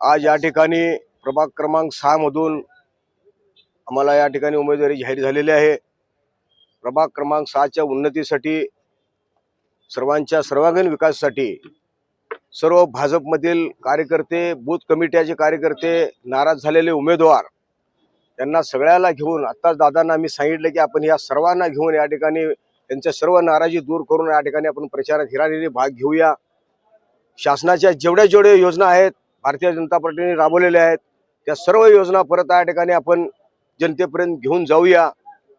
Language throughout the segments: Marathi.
आज या ठिकाणी प्रभाग क्रमांक सहा मधून आम्हाला या ठिकाणी उमेदवारी जाहीर झालेली आहे. प्रभाग क्रमांक सहाच्या उन्नतीसाठी सर्वांच्या सर्वांगीण विकासासाठी सर्व भाजपमधील कार्यकर्ते बूथ कमिट्याचे कार्यकर्ते नाराज झालेले उमेदवार त्यांना सगळ्याला घेऊन आत्ताच दादांना आम्ही सांगितलं की आपण या सर्वांना घेऊन या ठिकाणी त्यांच्या सर्व नाराजी दूर करून या ठिकाणी आपण प्रचारात हिरानेने भाग घेऊया. शासनाच्या जेवढ्या जेवढ्या योजना आहेत भारतीय जनता पार्टीने राबवलेल्या आहेत त्या सर्व योजना परत या ठिकाणी आपण जनतेपर्यंत घेऊन जाऊया.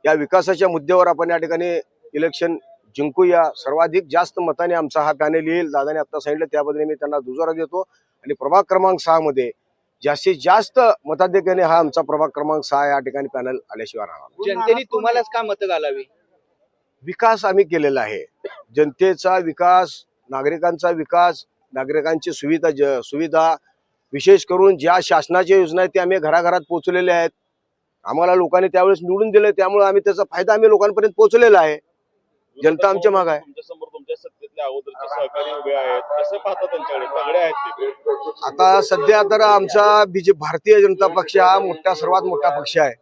या विकासाच्या मुद्द्यावर आपण या ठिकाणी इलेक्शन जिंकूया. सर्वाधिक जास्त मताने आमचा हा पॅनेल येईल. दादाने आता सांगितलं त्याबद्दल मी त्यांना दुजोरा देतो. आणि प्रभाग क्रमांक सहा मध्ये जास्तीत जास्त मताधिक्याने हा आमचा प्रभाग क्रमांक सहा या ठिकाणी पॅनल आल्याशिवाय राहणार जनतेने तुम्हालाच का मतं घालावी? विकास आम्ही केलेला आहे. जनतेचा विकास नागरिकांचा विकास नागरिकांची सुविधा ज- सुविधा विशेष करून ज्या शासनाच्या योजना आहेत त्या आम्ही घराघरात पोहोचलेल्या आहेत. आम्हाला लोकांनी त्यावेळेस निवडून दिले त्यामुळे आम्ही त्याचा फायदा आम्ही लोकांपर्यंत पोहोचलेला आहे. जनता आमच्या मागं आहे. आता सध्या तर आमचा बीजे भारतीय जनता पक्ष हा मोठा सर्वात मोठा पक्ष आहे.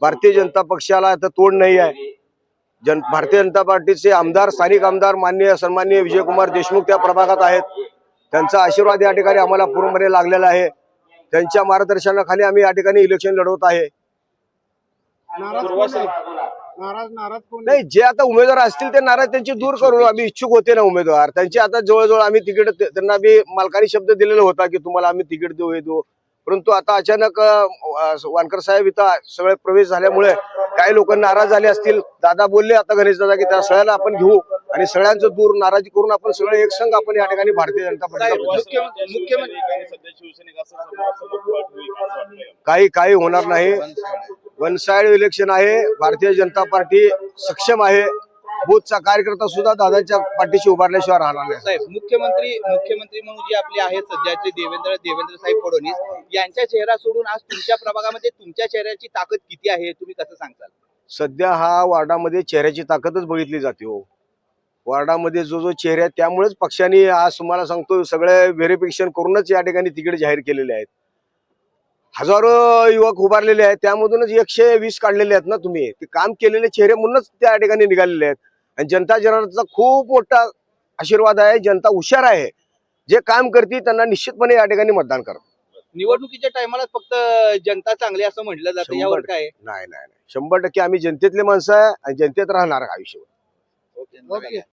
भारतीय जनता पक्षाला आता तोड नाही आहे. जन भारतीय जनता पार्टीचे आमदार स्थानिक आमदार माननीय सन्माननीय विजयकुमार देशमुख त्या प्रभागात आहेत. त्यांचा आशीर्वाद या ठिकाणी आम्हाला पूर्णपणे लागलेला आहे. त्यांच्या मार्गदर्शनाखाली आम्ही या ठिकाणी इलेक्शन लढवत आहे. नाराज नाराज कोण नाही जे आता उमेदवार असतील ते नाराज त्यांची दूर करू. आम्ही इच्छुक होते ना उमेदवार. त्यांची आता जवळजवळ आम्ही तिकीट त्यांना बी मालकाने शब्द दिलेला होता की तुम्हाला आम्ही तिकीट देऊ हे देऊ. परंतु आता अचानक वानकर साहेब इथं सगळे प्रवेश झाल्यामुळे काही लोक नाराज झाले असतील. दादा बोलले आता गणेश दादा की त्या सगळ्याला आपण घेऊ. आणि सगळ्यांचं दूर नाराजी करून आपण सगळे एक संघ आपण या ठिकाणी भारतीय जनता वाटतंय काही काही होणार नाही. वन साइड इलेक्शन आहे. भारतीय जनता पार्टी सक्षम आहे. बूथचा कार्यकर्ता सुद्धा दादांच्या पाठीशी उभारल्याशिवाय राहणार नाही. साहेब मुख्यमंत्री मुख्यमंत्री म्हणून जे आपले आहेत सध्याचे देवेंद्र देवेंद्र साहेब फडणवीस यांच्या चेहरा सोडून आज तुमच्या प्रभागामध्ये तुमच्या चेहऱ्याची ताकद किती आहे तुम्ही कसं सांगताल? सध्या हा वार्डामध्ये चेहऱ्याची ताकदच बघितली जाते हो. वार्डामध्ये जो जो चेहरा आहे त्यामुळेच पक्षाने आज तुम्हाला सांगतो सगळे व्हेरिफिकेशन करूनच या ठिकाणी तिकीट जाहीर केलेले आहेत. हजारो युवक उभारलेले आहेत त्यामधूनच एकशे वीस काढलेले आहेत ना तुम्ही. ते काम केलेले चेहरे म्हणूनच त्या ठिकाणी निघालेले आहेत. आणि जनता जनार्दनचा खूप मोठा आशीर्वाद आहे जनता हुशार आहे. जे काम करते त्यांना निश्चितपणे या ठिकाणी मतदान करा. निवडणुकीच्या टायमाला फक्त जनता चांगली असं म्हटलं जातं यावर काय नाही नाही नाही. शंभर टक्के आम्ही जनतेतले माणसं आहे आणि जनतेत राहणार आयुष्य ओके.